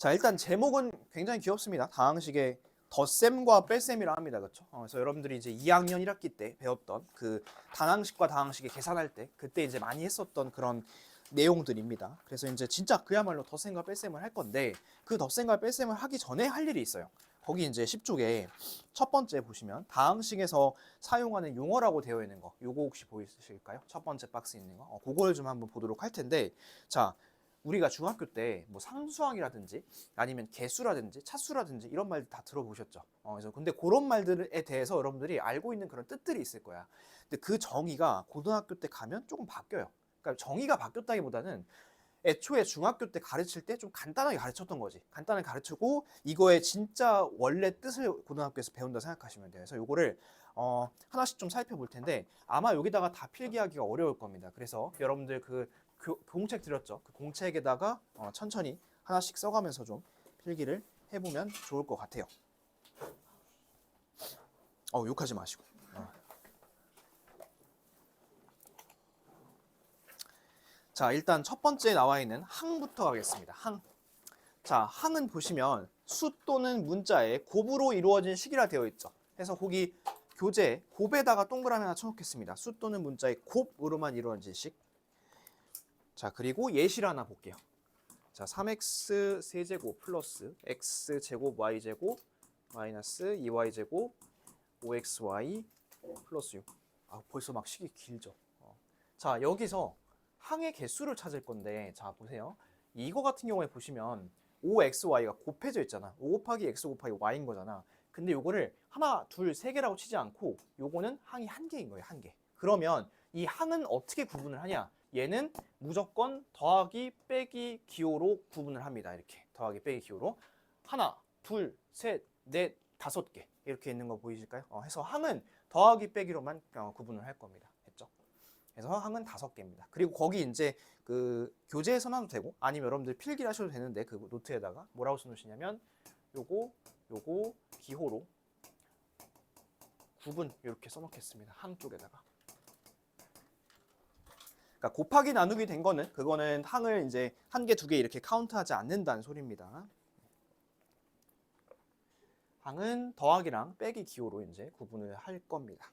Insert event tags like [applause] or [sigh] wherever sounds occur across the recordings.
자 일단 제목은 굉장히 귀엽습니다. 다항식의 덧셈과 뺄셈이라 합니다. 그렇죠? 어, 그래서 여러분들이 이제 2학년 1학기 때 배웠던 그 단항식과 다항식의 계산할 때 그때 이제 많이 했었던 그런 내용들입니다. 그래서 이제 진짜 그야말로 덧셈과 뺄셈을 할 건데 그 덧셈과 뺄셈을 하기 전에 할 일이 있어요. 거기 이제 10쪽에 첫 번째 보시면 다항식에서 사용하는 용어라고 되어 있는 거 요거 혹시 보이실까요? 첫 번째 박스 있는 거 어, 그걸 좀 한번 보도록 할 텐데 자 우리가 중학교 때 뭐 상수항이라든지 아니면 개수라든지 차수라든지 이런 말들 다 들어보셨죠. 어, 그래서 근데 그런 말들에 대해서 여러분들이 알고 있는 그런 뜻들이 있을 거야. 근데 그 정의가 고등학교 때 가면 조금 바뀌어요. 그러니까 정의가 바뀌었다기보다는 애초에 중학교 때 가르칠 때 좀 간단하게 가르쳤던 거지. 간단하게 가르치고 이거의 진짜 원래 뜻을 고등학교에서 배운다 생각하시면 돼요. 그래서 요거를 어, 하나씩 좀 살펴볼 텐데 아마 여기다가 다 필기하기가 어려울 겁니다. 그래서 여러분들 그 교- 공책 드렸죠. 그 공책에다가 어, 천천히 하나씩 써가면서 좀 필기를 해보면 좋을 것 같아요. 어, 욕하지 마시고. 어. 자, 일단 첫 번째 나와 있는 항부터 가겠습니다. 항. 자, 항은 보시면 수 또는 문자의 곱으로 이루어진 식이라 되어 있죠. 그래서 거기 교재 곱에다가 동그라미 하나 쳐놓겠습니다. 수 또는 문자의 곱으로만 이루어진 식. 자, 그리고 예시를 하나 볼게요. 자, 3x 세제곱 플러스 x 제곱 y 제곱 마이너스 2y 제곱 5xy 플러스 6. 아, 벌써 막 식이 길죠. 어. 자, 여기서 항의 개수를 찾을 건데 자, 보세요. 이거 같은 경우에 보시면 5xy가 곱해져 있잖아. 5 곱하기 x 곱하기 y인 거잖아. 근데 요거를 하나, 둘, 세 개라고 치지 않고 요거는 항이 한 개인 거예요. 한 개. 그러면 이 항은 어떻게 구분을 하냐? 얘는 무조건 더하기 빼기 기호로 구분을 합니다. 이렇게 더하기 빼기 기호로 하나, 둘, 셋, 넷, 다섯 개 이렇게 있는 거 보이실까요? 어, 해서 항은 더하기 빼기로만 어, 구분을 할 겁니다. 했죠? 그래서 항은 다섯 개입니다. 그리고 거기 이제 그 교재에 써놔도 되고 아니면 여러분들 필기를 하셔도 되는데 그 노트에다가 뭐라고 써놓으시냐면 요거 요거 기호로 구분 이렇게 써놓겠습니다. 항 쪽에다가. 그러니까 곱하기 나누기 된 거는 그거는 항을 이제 한 개, 두 개 이렇게 카운트하지 않는다는 소리입니다. 항은 더하기랑 빼기 기호로 이제 구분을 할 겁니다.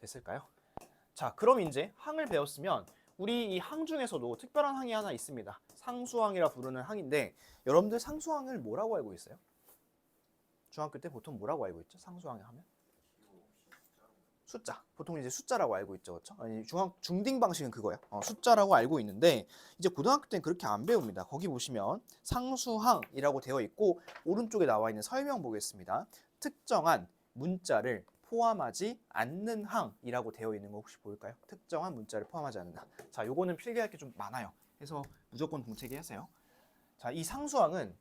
됐을까요? 자, 그럼 이제 항을 배웠으면 우리 이 항 중에서도 특별한 항이 하나 있습니다. 상수항이라 부르는 항인데 여러분들 상수항을 뭐라고 알고 있어요? 중학교 때 보통 뭐라고 알고 있죠? 상수항 하면? 숫자. 보통 이제 숫자라고 알고 있죠. 그렇죠? 아니, 중학 중딩 방식은 그거야. 어, 숫자라고 알고 있는데 이제 고등학교 때는 그렇게 안 배웁니다. 거기 보시면 상수항이라고 되어 있고 오른쪽에 나와 있는 설명 보겠습니다. 특정한 문자를 포함하지 않는 항이라고 되어 있는 거 혹시 보일까요? 특정한 문자를 포함하지 않는다. 자, 요거는 필기할 게 좀 많아요. 그래서 무조건 동체기 하세요. 자, 이 상수항은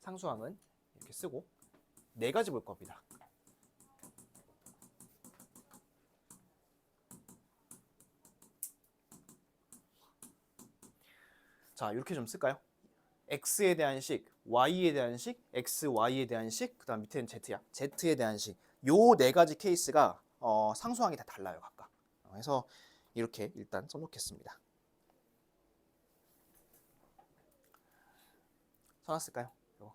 상수항은 이렇게 쓰고 네 가지 볼 겁니다. 자, 이렇게 좀 쓸까요? x에 대한 식, y에 대한 식, x, y에 대한 식, 그 다음 밑에는 z야. z에 대한 식. 요 네 가지 케이스가 어, 상수항이 다 달라요, 각각. 어, 그래서 이렇게 일단 써놓겠습니다. 써놨을까요? 요거.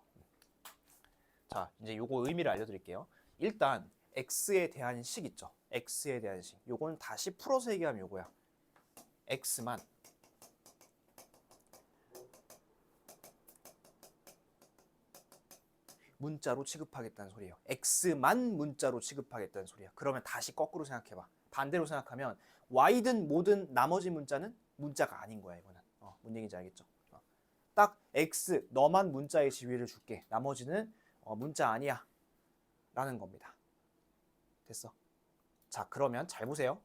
자, 이제 요거 의미를 알려드릴게요. 일단 x에 대한 식 있죠. x에 대한 식. 요거는 다시 풀어서 얘기하면 요거야. x만 문자로 취급하겠다는 소리예요. x만 문자로 취급하겠다는 소리야. 그러면 다시 거꾸로 생각해 봐. 반대로 생각하면 y든 뭐든 나머지 문자는 문자가 아닌 거야 이거는. 어, 뭔 얘기인지 알겠죠? 어. 딱 x 너만 문자의 지위를 줄게. 나머지는 어, 문자 아니야. 라는 겁니다. 됐어. 자 그러면 잘 보세요.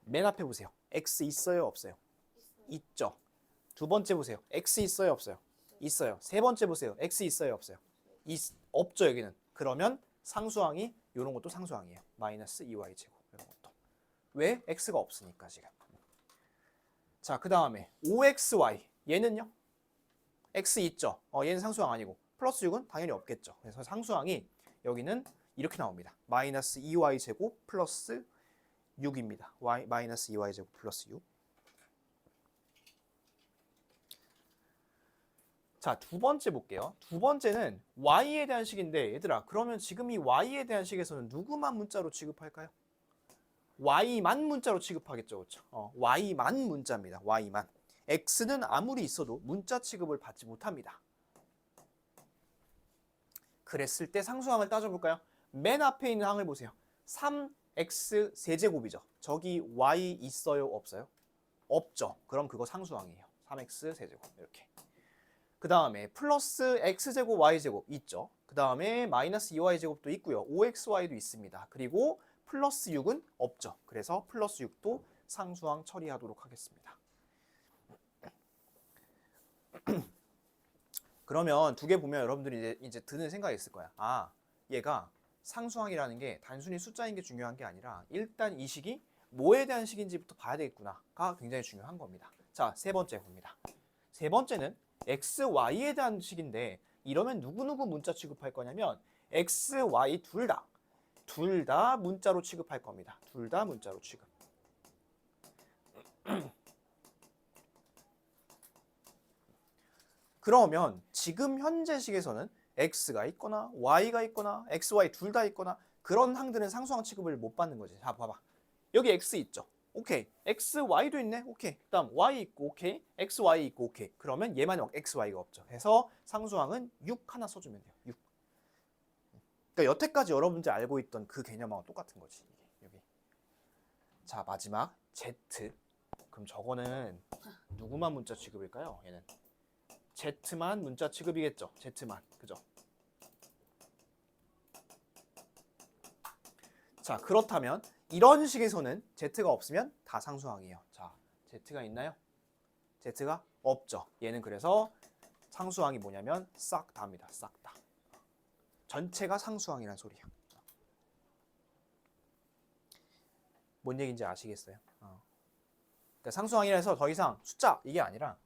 맨 앞에 보세요. x 있어요 없어요? 있죠. 두 번째 보세요. x 있어요 없어요? 있어요. 세 번째 보세요. x 있어요 없어요? 있, 없죠 여기는. 그러면 상수항이 이런 것도 상수항이에요. 마이너스 2y 제곱 이런 것도. 왜? x가 없으니까 지금. 자, 그 다음에 5xy 얘는요? x 있죠. 어, 얘는 상수항 아니고 플러스 6은 당연히 없겠죠. 그래서 상수항이 여기는 이렇게 나옵니다. 마이너스 2y 제곱 플러스 6입니다. y 마이너스 2y 제곱 플러스 6. 자, 두 번째 볼게요. 두 번째는 y에 대한 식인데 얘들아, 그러면 지금 이 y에 대한 식에서는 누구만 문자로 취급할까요? y만 문자로 취급하겠죠. 그렇죠? 어, y만 문자입니다. y만. x는 아무리 있어도 문자 취급을 받지 못합니다. 그랬을 때 상수항을 따져볼까요? 맨 앞에 있는 항을 보세요. 3x 세제곱이죠. 저기 y 있어요? 없어요? 없죠. 그럼 그거 상수항이에요. 3x 세제곱 이렇게. 그 다음에 플러스 x제곱 y제곱 있죠. 그 다음에 마이너스 2y제곱도 있고요. 5xy도 있습니다. 그리고 플러스 6은 없죠. 그래서 플러스 6도 상수항 처리하도록 하겠습니다. [clears throat] 그러면 두 개 보면 여러분들이 이제, 이제 드는 생각이 있을 거야. 아, 얘가 상수항이라는 게 단순히 숫자인 게 중요한 게 아니라 일단 이 식이 뭐에 대한 식인지부터 봐야 되겠구나가 굉장히 중요한 겁니다. 자, 세 번째 봅니다. 세 번째는 x, y에 대한 식인데 이러면 누구누구 문자 취급할 거냐면 x, y 둘 다, 둘 다 문자로 취급할 겁니다. 둘 다 문자로 취급. [clears throat] 그러면 지금 현재 식에서는 x가 있거나 y가 있거나 x, y 둘 다 있거나 그런 항들은 상수항 취급을 못 받는 거지. 자, 봐봐. 여기 x 있죠. 오케이. x, y도 있네. 오케이. 그다음 y 있고 오케이. x, y 있고 오케이. 그러면 얘만 x, y가 없죠. 해서 상수항은 6 하나 써주면 돼요. 6. 그러니까 여태까지 여러분들 알고 있던 그 개념하고 똑같은 거지. 여기. 자 마지막 z. 그럼 저거는 누구만 문자 취급일까요? 얘는 z만 문자 취급이겠죠. z만 그죠? 자 그렇다면 이런 식에서는 z가 없으면 다 상수항이에요. 자 z가 있나요? z가 없죠. 얘는 그래서 상수항이 뭐냐면 싹 다입니다. 싹 다. 전체가 상수항이란 소리야. 뭔 얘기인지 아시겠어요? 어. 그러니까 상수항이라서 더 이상 숫자 이게 아니라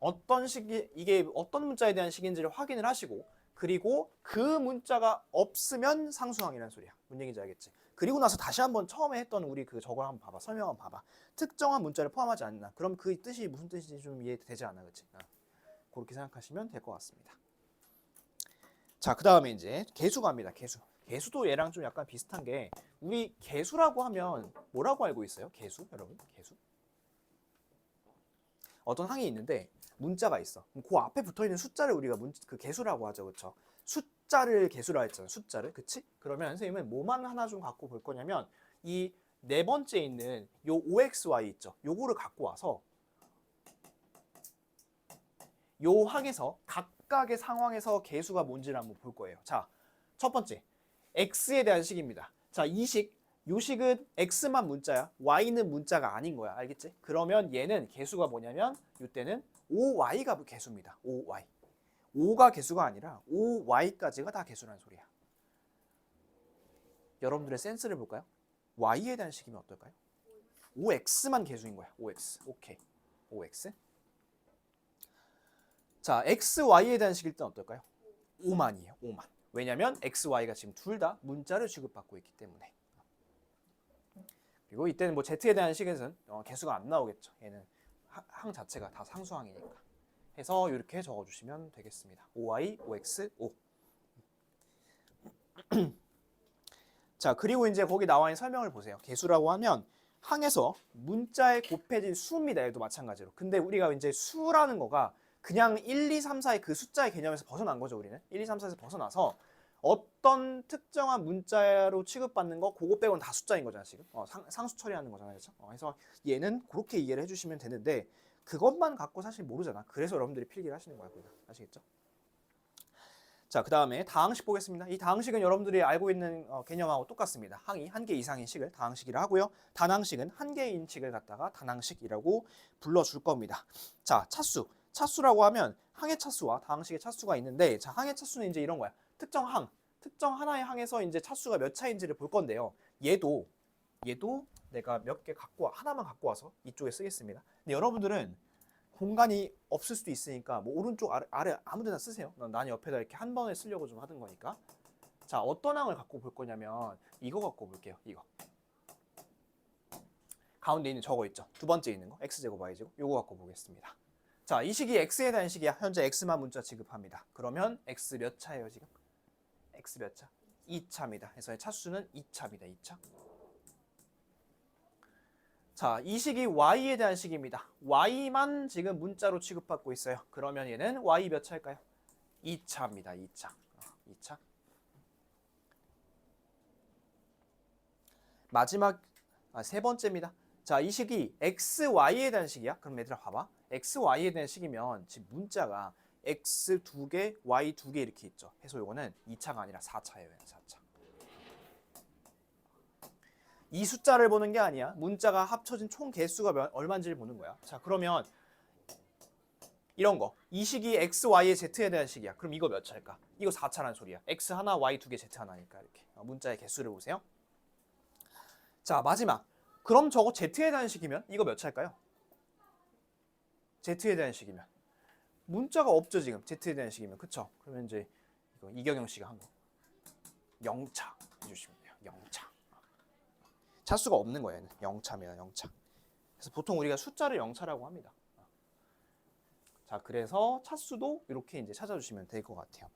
어떤 식이 이게 어떤 문자에 대한 식인지를 확인을 하시고 그리고 그 문자가 없으면 상수항이라는 소리야. 뭔 얘기인지 알겠지? 그리고 나서 다시 한번 처음에 했던 우리 그 저걸 한번 봐봐. 설명 한번 봐봐. 특정한 문자를 포함하지 않나. 그럼 그 뜻이 무슨 뜻인지 좀 이해되지 않아, 그렇지? 어. 그렇게 생각하시면 될 것 같습니다. 자, 그 다음에 이제 개수 갑니다. 개수. 개수도 얘랑 좀 약간 비슷한 게 우리 개수라고 하면 뭐라고 알고 있어요? 개수, 여러분? 개수? 어떤 항이 있는데 문자가 있어. 그 앞에 붙어 있는 숫자를 우리가 문, 그 개수라고 하죠, 그렇죠? 숫 자를 개수라 했잖아요, 숫자를, 그치? 그러면 선생님은 뭐만 하나 좀 갖고 볼 거냐면 이 네 번째 있는 요 OXY 있죠? 요거를 갖고 와서 요 항에서 각각의 상황에서 개수가 뭔지를 한번 볼 거예요. 자, 첫 번째 x에 대한 식입니다. 자, 이 식, 요 식은 x만 문자야. y는 문자가 아닌 거야. 알겠지? 그러면 얘는 개수가 뭐냐면 이때는 5y가 개수입니다. 5y. 5가 개수가 아니라 5y까지가 다 개수라는 소리야. 여러분들의 센스를 볼까요? y에 대한 식이면 어떨까요? 5x만 개수인 거야. 5x. 오케이. 5x. 자, x, y에 대한 식일 땐 어떨까요? 5만이에요. 5만. 왜냐면 x, y가 지금 둘 다 문자를 취급받고 있기 때문에. 그리고 이때는 뭐 z에 대한 식에서는 어, 개수가 안 나오겠죠. 얘는 하- 항 자체가 다 상수항이니까. 해서 이렇게 적어주시면 되겠습니다. 5y, 5x, 5. 자, 그리고 이제 거기 나와 있는 설명을 보세요. 개수라고 하면 항에서 문자에 곱해진 수입니다. 얘도 마찬가지로. 근데 우리가 이제 수라는 거가 그냥 1, 2, 3, 4의 그 숫자의 개념에서 벗어난 거죠, 우리는. 1, 2, 3, 4에서 벗어나서 어떤 특정한 문자로 취급받는 거 그거 빼고는 다 숫자인 거잖아, 지금. 어, 상, 상수 처리하는 거잖아요. 그렇죠? 어, 그래서 얘는 그렇게 이해를 해 주시면 되는데 그것만 갖고 사실 모르잖아. 그래서 여러분들이 필기를 하시는 거야, 그거. 아시겠죠? 자, 그 다음에 다항식 보겠습니다. 이 다항식은 여러분들이 알고 있는 어, 개념하고 똑같습니다. 항이 한 개 이상인 식을 다항식이라 하고요. 단항식은 한 개인 식을 갖다가 단항식이라고 불러줄 겁니다. 자, 차수. 차수라고 하면 항의 차수와 다항식의 차수가 있는데, 자, 항의 차수는 이제 이런 거야. 특정 항, 특정 하나의 항에서 이제 차수가 몇 차인지를 볼 건데요. 얘도, 얘도 내가 몇 개 갖고 와, 하나만 갖고 와서 이쪽에 쓰겠습니다. 근데 여러분들은 공간이 없을 수도 있으니까 뭐 오른쪽 아래, 아래 아무데나 쓰세요. 난 옆에다 이렇게 한 번에 쓰려고 좀 하던 거니까. 자, 어떤 항을 갖고 볼 거냐면 이거 갖고 볼게요. 이거. 가운데 있는 저거 있죠. 두 번째 있는 거 x제곱 y제곱 요거 갖고 보겠습니다. 자, 이 식이 x에 대한 식이야. 현재 x만 문자 취급합니다. 그러면 x 몇 차예요, 지금? x 몇 차? 2차입니다. 그래서 차수는 2차입니다. 2차. 자, 이 식이 y에 대한 식입니다. y만 지금 문자로 취급받고 있어요. 그러면 얘는 y 몇 차일까요? 2차입니다. 2차. 2차. 마지막 아, 세 번째입니다. 자, 이 식이 x, y에 대한 식이야. 그럼 얘들아 봐봐. x, y에 대한 식이면 지금 문자가 x 두 개, y 두 개 이렇게 있죠. 해서 요거는 2차가 아니라 4차예요. 4차. 이 숫자를 보는 게 아니야. 문자가 합쳐진 총 개수가 몇, 얼마인지를 보는 거야. 자, 그러면 이런 거. 이 식이 x, y의 z에 대한 식이야. 그럼 이거 몇 차일까? 이거 4차라는 소리야. x 하나, y 두 개, z 하나니까 이렇게. 어, 문자의 개수를 보세요. 자, 마지막. 그럼 저거 z에 대한 식이면 이거 몇 차일까요? z에 대한 식이면 문자가 없죠 지금 z에 대한 식이면 그쵸? 그러면 이제 이경영 씨가 한 거. 0차 해 주시면 돼요. 0차. 차수가 없는 거예요. 얘는 0차입니다. 0차. 그래서 보통 우리가 숫자를 0차라고 합니다. 자, 그래서 차수도 이렇게 이제 찾아주시면 될 것 같아요.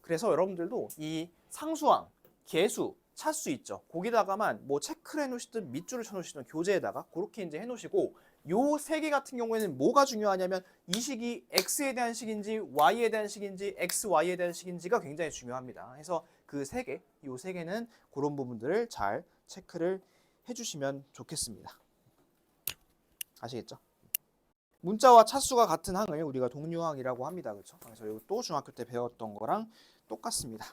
그래서 여러분들도 이 상수항, 개수, 차수 있죠. 거기다가만 뭐 체크를 해놓으시든 밑줄을 쳐놓으시든 교재에다가 그렇게 이제 해놓으시고 요 세 개 같은 경우에는 뭐가 중요하냐면 이 식이 x에 대한 식인지 y에 대한 식인지 x, y에 대한 식인지가 굉장히 중요합니다. 그래서 그 세 개, 요 세 개는 그런 부분들을 잘 체크를 해주시면 좋겠습니다. 아시겠죠? 문자와 차수가 같은 항을 우리가 동류항이라고 합니다. 그렇죠? 그래서 이것도 중학교 때 배웠던 거랑 똑같습니다.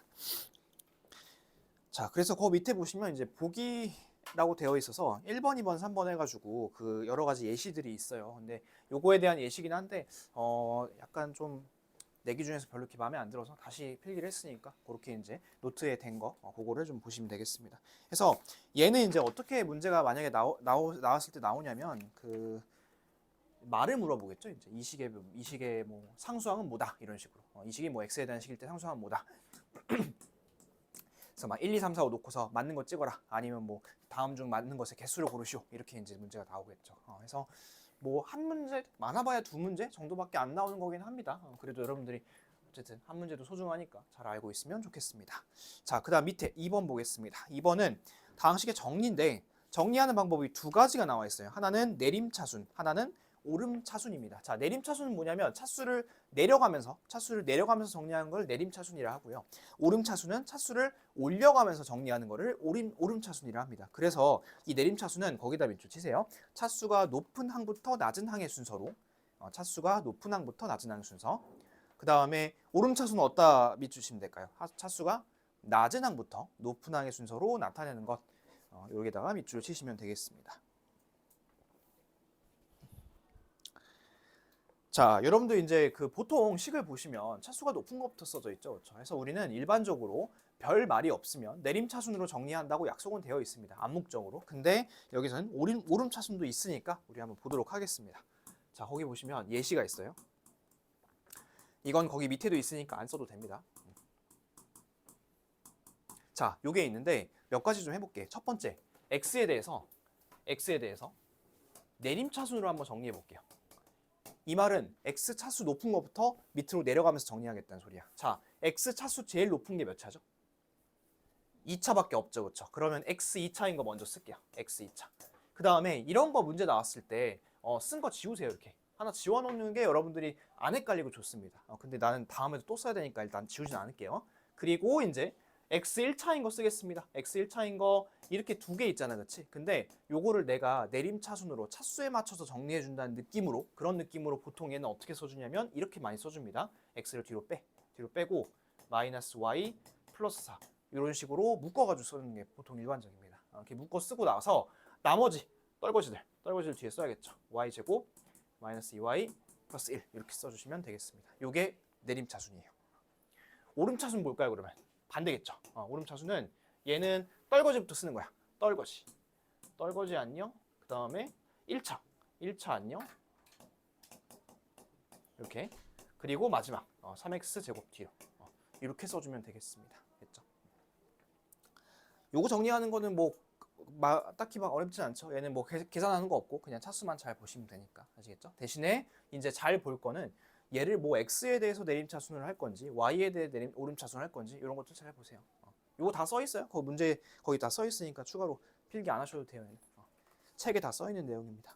자, 그래서 그 밑에 보시면 이제 보기라고 되어 있어서 1번, 2번, 3번 해가지고 그 여러 가지 예시들이 있어요. 근데 요거에 대한 예시긴 한데 어 약간 좀 내 기준에서 별로 이렇게 마음에 안 들어서 다시 필기를 했으니까 그렇게 이제 노트에 된거 어, 그거를 좀 보시면 되겠습니다. 그래서 얘는 이제 어떻게 문제가 만약에 나오, 나오, 나왔을 때 나오냐면 그 말을 물어보겠죠. 이제 이 식의 이 식의 뭐 상수항은 뭐다 이런 식으로 어, 이 식이 뭐 x에 대한 식일 때 상수항은 뭐다. [clears throat] 그래서 막 1, 2, 3, 4, 5 놓고서 맞는 거 찍어라. 아니면 뭐 다음 중 맞는 것의 개수를 고르시오. 이렇게 이제 문제가 나오겠죠. 어, 그래서 뭐 한 문제 많아봐야 두 문제 정도밖에 안 나오는 거긴 합니다. 어, 그래도 여러분들이 어쨌든 한 문제도 소중하니까 잘 알고 있으면 좋겠습니다. 자, 그다음 밑에 2번 보겠습니다. 2번은 다항식의 정리인데 정리하는 방법이 두 가지가 나와 있어요. 하나는 내림차순, 하나는 오름 차순입니다. 자, 내림 차순은 뭐냐면 차수를 내려가면서 차수를 내려가면서 정리하는 걸 내림 차순이라 하고요. 오름 차순은 차수를 올려가면서 정리하는 거를 오름 오름 차순이라 합니다. 그래서 이 내림 차순은 거기다 밑줄 치세요. 차수가 높은 항부터 낮은 항의 순서로 어, 차수가 높은 항부터 낮은 항 순서. 그 다음에 오름 차순은 어디다 밑주시면 될까요? 하- 차수가 낮은 항부터 높은 항의 순서로 나타내는 것. 어, 여기다가 밑줄 치시면 되겠습니다. 자, 여러분들 이제 그 보통 식을 보시면 차수가 높은 것부터 써져 있죠. 그렇죠? 그래서 우리는 일반적으로 별 말이 없으면 내림 차순으로 정리한다고 약속은 되어 있습니다. 암묵적으로. 근데 여기서는 오름, 오름 차순도 있으니까 우리 한번 보도록 하겠습니다. 자, 거기 보시면 예시가 있어요. 이건 거기 밑에도 있으니까 안 써도 됩니다. 자, 요게 있는데 몇 가지 좀 해볼게. 첫 번째, x에 대해서 x에 대해서 내림차순으로 한번 정리해 볼게요. 이 말은 x 차수 높은 것부터 밑으로 내려가면서 정리하겠다는 소리야. 자, x 차수 제일 높은 게 몇 차죠? 2차밖에 없죠, 그렇죠? 그러면 x 2차인 거 먼저 쓸게요. x 2차. 그 다음에 이런 거 문제 나왔을 때 어, 쓴거 지우세요, 이렇게. 하나 지워놓는 게 여러분들이 안 헷갈리고 좋습니다. 어, 근데 나는 다음에도 또 써야 되니까 일단 지우진 않을게요. 그리고 이제 x 1차인 거 쓰겠습니다. x 1차인 거 이렇게 두 개 있잖아, 그렇지? 근데 요거를 내가 내림차순으로 차수에 맞춰서 정리해 준다는 느낌으로 그런 느낌으로 보통 얘는 어떻게 써주냐면 이렇게 많이 써줍니다. x를 뒤로 빼, 뒤로 빼고 마이너스 y 플러스 4 이런 식으로 묶어가지고 쓰는 게 보통 일반적입니다. 어, 이렇게 묶어 쓰고 나서 나머지 떨거지들, 떨거지를 뒤에 써야겠죠. y 제곱 마이너스 2y 플러스 1 이렇게 써주시면 되겠습니다. 요게 내림차순이에요. 오름차순 뭘까요, 그러면? 반대겠죠. 어, 오름차순은 얘는 떨거지부터 쓰는 거야. 떨거지. 떨거지 안녕. 그 다음에 1차. 1차 안녕. 이렇게. 그리고 마지막. 어, 3x 제곱 뒤로. 어, 이렇게 써주면 되겠습니다. 됐죠? 요거 정리하는 거는 뭐 마, 딱히 막 어렵진 않죠. 얘는 뭐 계, 계산하는 거 없고 그냥 차수만 잘 보시면 되니까 아시겠죠? 대신에 이제 잘 볼 거는 얘를 뭐 x에 대해서 내림차순을 할 건지 y에 대해 내림 오름차순을 할 건지 이런 것도 잘 보세요. 어. 요거 다 써 있어요. 거기 문제 거기 다 써 있으니까 추가로 필기 안 하셔도 돼요. 어. 책에 다 써 있는 내용입니다.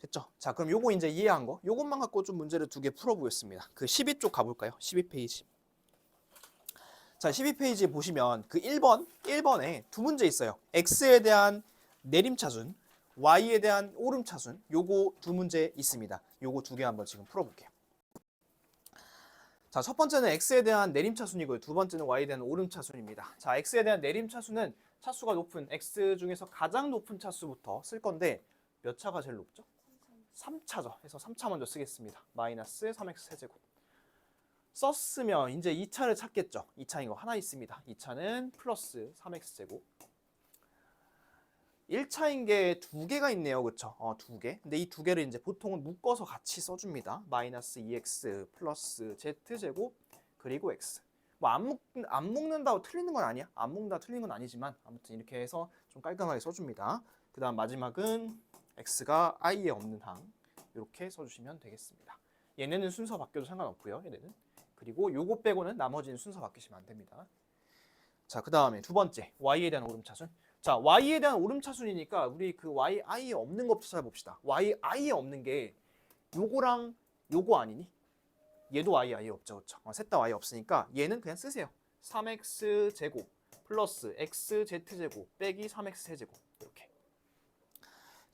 됐죠? 자, 그럼 요거 이제 이해한 거. 요것만 갖고 좀 문제를 두 개 풀어 보겠습니다. 그 12쪽 가 볼까요? 12페이지. 자, 12페이지에 보시면 그 1번, 1번에 두 문제 있어요. x에 대한 내림차순, y에 대한 오름차순. 요거 두 문제 있습니다. 요거 두 개 한번 지금 풀어볼게요. 자, 첫 번째는 x에 대한 내림차순이고요. 두 번째는 y에 대한 오름차순입니다. 자, x에 대한 내림차순은 차수가 높은 x 중에서 가장 높은 차수부터 쓸 건데 몇 차가 제일 높죠? 3차죠. 그래서 3차 먼저 쓰겠습니다. 마이너스 3x 세제곱. 썼으면 이제 2차를 찾겠죠. 2차인 거 하나 있습니다. 2차는 플러스 3x 제곱. 1차인 게두 개가 있네요. 그렇죠? 어, 두 개. 근데 이 두 개를 이제 보통은 묶어서 같이 써줍니다. 마이너스 2x 플러스 z 제곱 그리고 x. 뭐 안 묶, 안 묶는다고 틀리는 건 아니야. 안 묶는다 틀리는 건 아니지만 아무튼 이렇게 해서 좀 깔끔하게 써줍니다. 그 다음 마지막은 x가 i에 없는 항 이렇게 써주시면 되겠습니다. 얘네는 순서 바뀌어도 상관없고요. 얘네는 그리고 요거 빼고는 나머지는 순서 바뀌시면 안 됩니다. 자, 그 다음에 두 번째 y에 대한 오름차순. 자, y에 대한 오름차순이니까 우리 그 y i에 없는 것부터 찾아봅시다. y i에 없는 게 요거랑 요거 아니니? 얘도 y i에 없죠, 그렇죠? 어, 셋다 y 없으니까 얘는 그냥 쓰세요. 3x 제곱 플러스 x z 제곱 빼기 3x 세제곱 이렇게.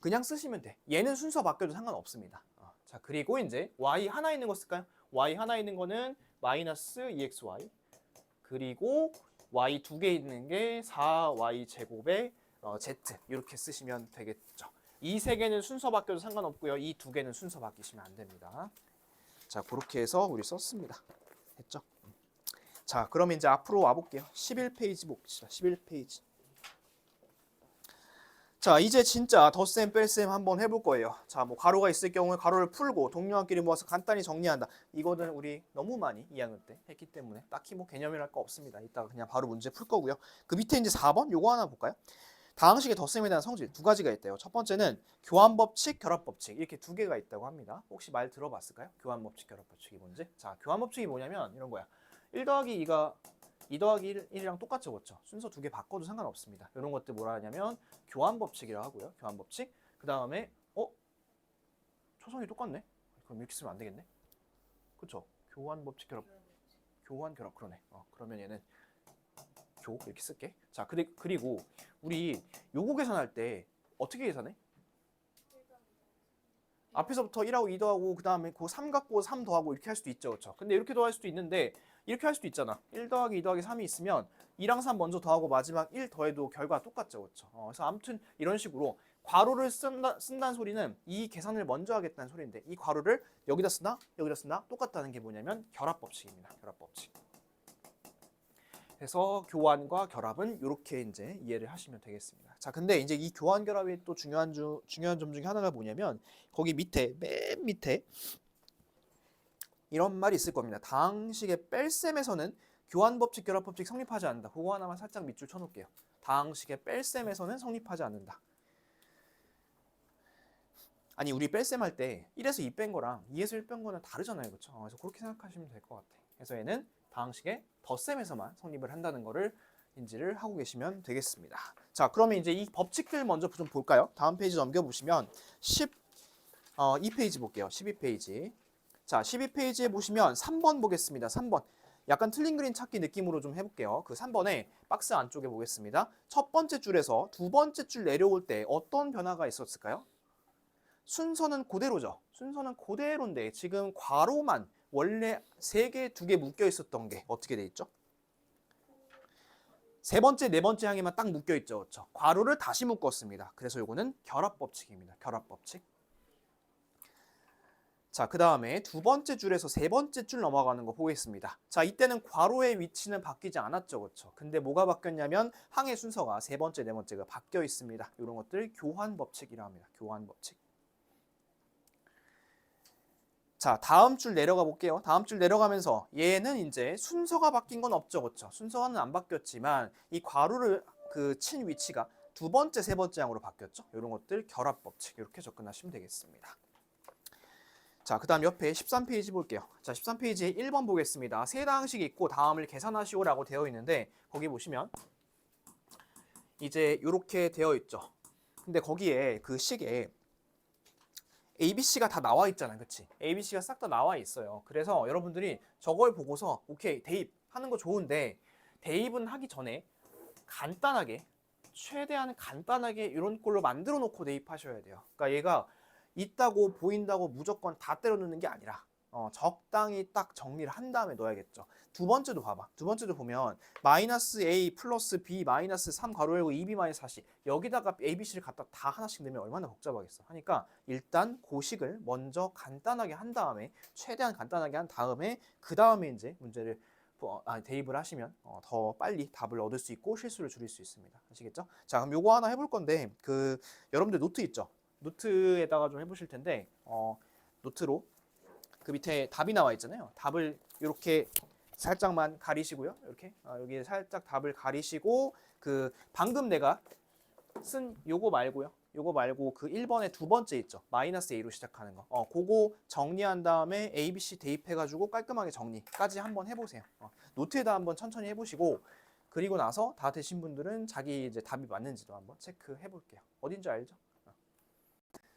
그냥 쓰시면 돼. 얘는 순서 바뀌어도 상관없습니다. 어, 자, 그리고 이제 y 하나 있는 거 쓸까요? y 하나 있는 거는 마이너스 2xy 그리고 y 두 개 있는 게 4y 제곱에 어, z 이렇게 쓰시면 되겠죠. 이 세 개는 순서 바뀌어도 상관없고요. 이 두 개는 순서 바뀌시면 안 됩니다. 자, 그렇게 해서 우리 썼습니다. 됐죠? 음. 자, 그럼 이제 앞으로 와볼게요. 11페이지 봅시다. 11페이지. 자, 이제 진짜 덧셈 뺄셈 한번 해볼 거예요. 자, 뭐 가로가 있을 경우에 가로를 풀고 동료한끼리 모아서 간단히 정리한다. 이거는 우리 너무 많이 2학년 때 했기 때문에 딱히 뭐 개념이랄 거 없습니다. 이따가 그냥 바로 문제 풀 거고요. 그 밑에 이제 4번 요거 하나 볼까요? 다항식의 덧셈에 대한 성질 두 가지가 있대요. 첫 번째는 교환법칙, 결합법칙 이렇게 두 개가 있다고 합니다. 혹시 말 들어봤을까요? 교환법칙, 결합법칙이 뭔지? 자, 교환법칙이 뭐냐면 이런 거야. 1 더하기 2가 2 더하기 1, 1이랑 똑같죠, 그렇죠? 순서 두 개 바꿔도 상관없습니다. 이런 것들 뭐라 하냐면 교환 법칙이라고 하고요. 교환 법칙. 그 다음에 어? 초성이 똑같네? 그럼 이렇게 쓰면 안 되겠네? 그렇죠? 교환 법칙, 결합. 교환, 결합 그러네. 어, 그러면 얘는 교 이렇게 쓸게. 자, 그리, 그리고 우리 요거 계산할 때 어떻게 계산해? 앞에서부터 1하고 2 더하고 그 다음에 그 3 갖고 3 더하고 이렇게 할 수도 있죠. 그렇죠? 근데 이렇게 더할 수도 있는데 이렇게 할 수도 있잖아. 1 더하기 2 더하기 3이 있으면 2랑 3 먼저 더하고 마지막 1 더해도 결과 똑같죠. 그렇죠? 어, 그래서 아무튼 이런 식으로 괄호를 쓴다, 쓴다는 소리는 이 계산을 먼저 하겠다는 소리인데 이 괄호를 여기다 쓰나 여기다 쓰나 똑같다는 게 뭐냐면 결합법칙입니다. 결합법칙. 그래서 교환과 결합은 이렇게 이제 이해를 하시면 되겠습니다. 자, 근데 이제 이 교환 결합의 또 중요한 주, 중요한 점 중에 하나가 뭐냐면 거기 밑에 맨 밑에 이런 말이 있을 겁니다. 다항식의 뺄셈에서는 교환법칙, 결합법칙 성립하지 않는다. 그거 하나만 살짝 밑줄 쳐놓을게요. 다항식의 뺄셈에서는 성립하지 않는다. 아니 우리 뺄셈 할 때 1에서 2 뺀 거랑 2에서 1 뺀 거는 다르잖아요. 그렇죠? 그래서 그렇게 생각하시면 될 것 같아. 그래서 얘는 다항식의 덧셈에서만 성립을 한다는 거를 인지를 하고 계시면 되겠습니다. 자, 그러면 이제 이 법칙들 먼저 좀 볼까요? 다음 페이지 넘겨 보시면 10 어, 2페이지 볼게요. 12페이지. 자, 12페이지에 보시면 3번 보겠습니다. 3번. 약간 틀린 그림 찾기 느낌으로 좀 해볼게요. 그 3번에 박스 안쪽에 보겠습니다. 첫 번째 줄에서 두 번째 줄 내려올 때 어떤 변화가 있었을까요? 순서는 그대로죠. 순서는 그대로인데 지금 괄호만 원래 세 개, 두개 묶여 있었던 게 어떻게 돼 있죠? 세 번째, 네 번째 항에만 딱 묶여 있죠. 그렇죠? 괄호를 다시 묶었습니다. 그래서 요거는 결합 법칙입니다. 결합 법칙. 자, 그 다음에 두 번째 줄에서 세 번째 줄 넘어가는 거 보겠습니다. 자, 이때는 괄호의 위치는 바뀌지 않았죠. 그렇죠? 근데 뭐가 바뀌었냐면 항의 순서가 세 번째, 네 번째가 바뀌어 있습니다. 이런 것들 교환 법칙이라 합니다. 교환 법칙. 자, 다음 줄 내려가 볼게요. 다음 줄 내려가면서 얘는 이제 순서가 바뀐 건 없죠. 그렇죠? 순서는 안 바뀌었지만 이 괄호를 그 친 위치가 두 번째, 세 번째 항으로 바뀌었죠. 이런 것들 결합 법칙 이렇게 접근하시면 되겠습니다. 자, 그 다음 옆에 13페이지 볼게요. 자, 13페이지에 1번 보겠습니다. 세 다항식 있고 다음을 계산하시오라고 되어 있는데 거기 보시면 이제 이렇게 되어 있죠. 근데 거기에 그 식에 ABC가 다 나와 있잖아요. 그치? ABC가 싹 다 나와 있어요. 그래서 여러분들이 저걸 보고서 오케이, 대입 하는 거 좋은데 대입은 하기 전에 간단하게 최대한 간단하게 이런 꼴로 만들어 놓고 대입하셔야 돼요. 그러니까 얘가 있다고 보인다고 무조건 다 때려 넣는 게 아니라 어, 적당히 딱 정리를 한 다음에 넣어야겠죠. 두 번째도 봐봐. 두 번째도 보면 마이너스 A 플러스 B 마이너스 3 가로 열고 2B 마이너스 4C 여기다가 A, B, C를 갖다 다 하나씩 넣으면 얼마나 복잡하겠어. 하니까 일단 고식을 먼저 간단하게 한 다음에 최대한 간단하게 한 다음에 그 다음에 이제 문제를 어, 아, 대입을 하시면 어, 더 빨리 답을 얻을 수 있고 실수를 줄일 수 있습니다. 아시겠죠? 자, 그럼 요거 하나 해볼 건데 그 여러분들 노트 있죠? 노트에다가 좀 해보실 텐데 어, 노트로 그 밑에 답이 나와 있잖아요. 답을 이렇게 살짝만 가리시고요. 이렇게 아, 여기 살짝 답을 가리시고 그 방금 내가 쓴 요거 말고요. 요거 말고 그 1번에 두 번째 있죠. 마이너스 A로 시작하는 거. 어, 그거 정리한 다음에 A, B, C 대입해가지고 깔끔하게 정리까지 한번 해보세요. 어, 노트에다 한번 천천히 해보시고 그리고 나서 다 되신 분들은 자기 이제 답이 맞는지도 한번 체크해 볼게요. 어딘지 알죠?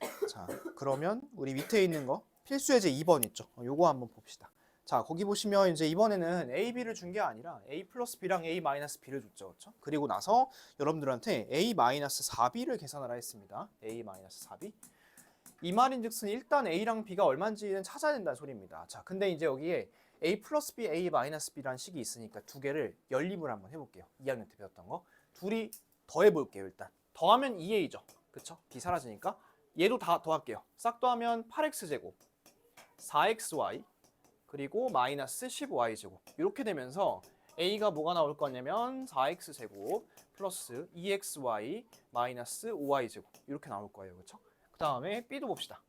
어. 자, 그러면 우리 밑에 있는 거 필수 예제 2번 있죠. 어, 요거 한번 봅시다. 자, 거기 보시면 이제 이번에는 A, B를 준 게 아니라 A 플러스 B랑 A 마이너스 B를 줬죠. 그렇죠? 그리고 나서 여러분들한테 A 마이너스 4B를 계산하라 했습니다. A 마이너스 4B. 이 말인즉슨 일단 A랑 B가 얼마인지는 찾아야 된다는 소리입니다. 자, 근데 이제 여기에 A 플러스 B, A 마이너스 B라는 식이 있으니까 두 개를 연립을 한번 해볼게요. 2학년 때 배웠던 거. 둘이 더해볼게요, 일단. 더하면 2A죠. 그쵸? B 사라지니까. 얘도 다 더할게요. 싹 더하면 8X제곱, 4XY, 그리고 마이너스 15y제곱. 이렇게 되면서 a가 뭐가 나올 거냐면 4x제곱 플러스 2xy 마이너스 5y제곱. 이렇게 나올 거예요. 그렇죠? 그 다음에 b도 봅시다.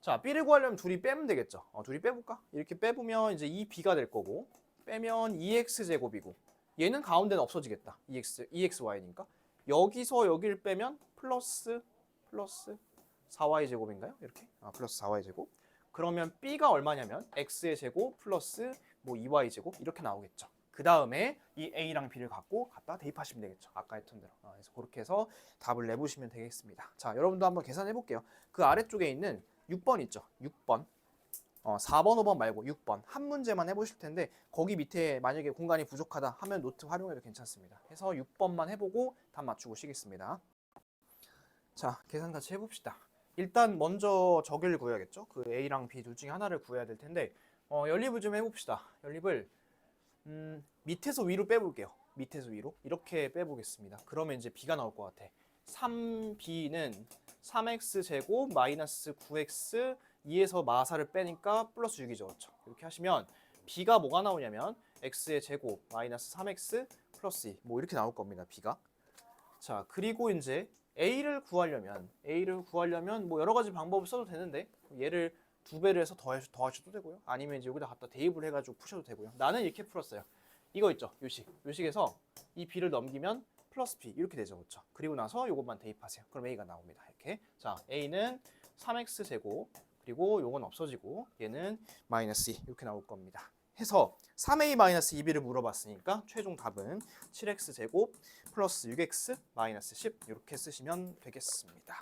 자 b를 구하려면 둘이 빼면 되겠죠. 어, 둘이 빼볼까? 이렇게 빼보면 이제 2b가 될 거고 빼면 2x제곱이고 얘는 가운데는 없어지겠다. 2x, 2xy니까. 여기서 여기를 빼면 플러스 플러스 4y제곱인가요? 이렇게 아, 플러스 4y제곱 그러면 b가 얼마냐면 x의 제곱 플러스 뭐 2y 제곱 이렇게 나오겠죠. 그 다음에 이 a랑 b를 갖고 갖다 대입하시면 되겠죠. 아까 했던 대로. 아, 그래서 그렇게 해서 답을 내보시면 되겠습니다. 자, 여러분도 한번 계산해 볼게요. 그 아래쪽에 있는 6번 있죠. 6번. 어, 4번, 5번 말고 6번 한 문제만 해보실 텐데 거기 밑에 만약에 공간이 부족하다 하면 노트 활용해도 괜찮습니다. 해서 6번만 해보고 답 맞추고 쉬겠습니다. 자, 계산 같이 해봅시다. 일단 먼저 저기를 구해야겠죠. 그 A랑 B 둘 중에 하나를 구해야 될 텐데 어, 연립을 좀 해봅시다. 연립을 음, 밑에서 위로 빼볼게요. 밑에서 위로 이렇게 빼보겠습니다. 그러면 이제 B가 나올 것 같아. 3B는 3X 제곱 마이너스 9X 2에서 마사를 빼니까 플러스 6이죠. 그렇죠? 이렇게 하시면 B가 뭐가 나오냐면 X의 제곱 마이너스 3X 플러스 2. 뭐 이렇게 나올 겁니다. B가. 자, 그리고 이제 A를 구하려면 A를 구하려면 뭐 여러 가지 방법을 써도 되는데 얘를 두 배를 해서 더해, 더하셔도 되고요. 아니면 이제 여기다 갖다 대입을 해가지고 푸셔도 되고요. 나는 이렇게 풀었어요. 이거 있죠, 요식. 요식에서 이 B를 넘기면 플러스 B 이렇게 되죠, 그렇죠? 그리고 나서 이것만 대입하세요. 그럼 A가 나옵니다. 이렇게. 자, A는 3x 제곱 그리고 요건 없어지고 얘는 마이너스 2 이렇게 나올 겁니다. 해서 3a 마이너스 2b를 물어봤으니까 최종 답은 7x 제곱 플러스 6x 마이너스 10 이렇게 쓰시면 되겠습니다.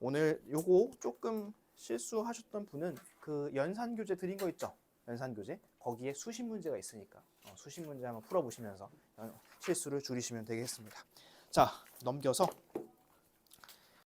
오늘 요거 조금 실수하셨던 분은 그 연산 교재 드린 거 있죠? 연산 교재 거기에 수십 문제가 있으니까 어, 수십 문제 한번 풀어보시면서 어, 실수를 줄이시면 되겠습니다. 자 넘겨서